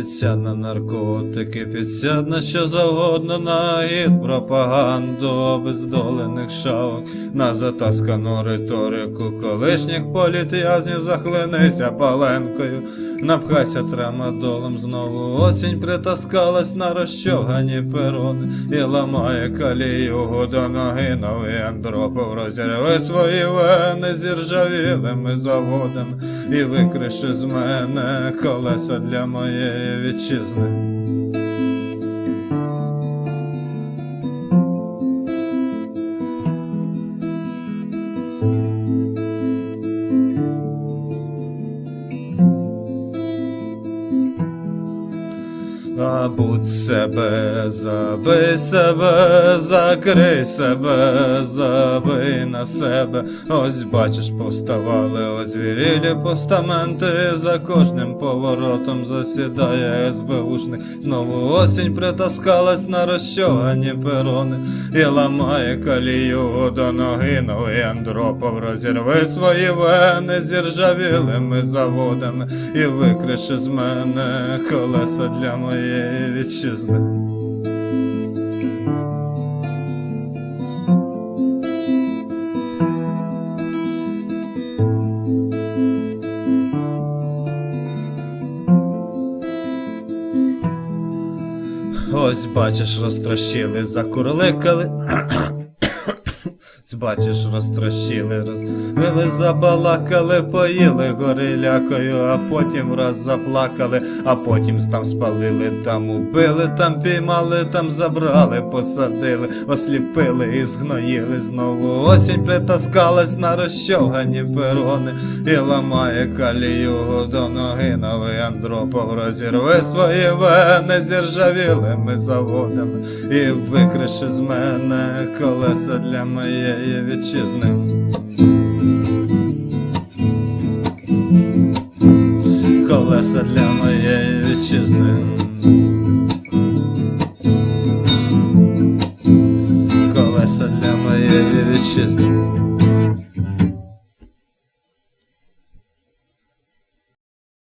підсяд на наркотики, підсяд на що завгодно, на гід пропаганду обездолених шавок, на затаскану риторику колишніх політв'язнів захлинися паленкою, напхайся трамадолом, знову осінь притаскалась на розчогані перони і ламає калію до ноги новий Андропов розірви свої вени зіржавілими заводами і викриши з мене колеса для моєї вітчизни. А будь себе, забий себе, закрий себе, забий на себе. Ось бачиш, повставали озвірілі постаменти, за кожним поворотом засідає СБУшник. Знову осінь притаскалась на розчогані перони і ламає калію до ноги новий Андропов розірви свої вени зіржавілими заводами і викриши з мене колеса для вітчизни. Ось бачиш, розтрощили, закурликали. Бачиш, розтрощили, розбили, забалакали, поїли горилякою, а потім раз заплакали, а потім там спалили, там убили, там піймали, там забрали, посадили, осліпили і згноїли знову. Осінь притаскалась на розчовгані перони і ламає калію до ноги новий Андропов розірви свої вени зіржавілими заводами і викриши з мене колеса для моєї вітчизни. Колеса для моєї вітчизни. Колеса для моєї вітчизни.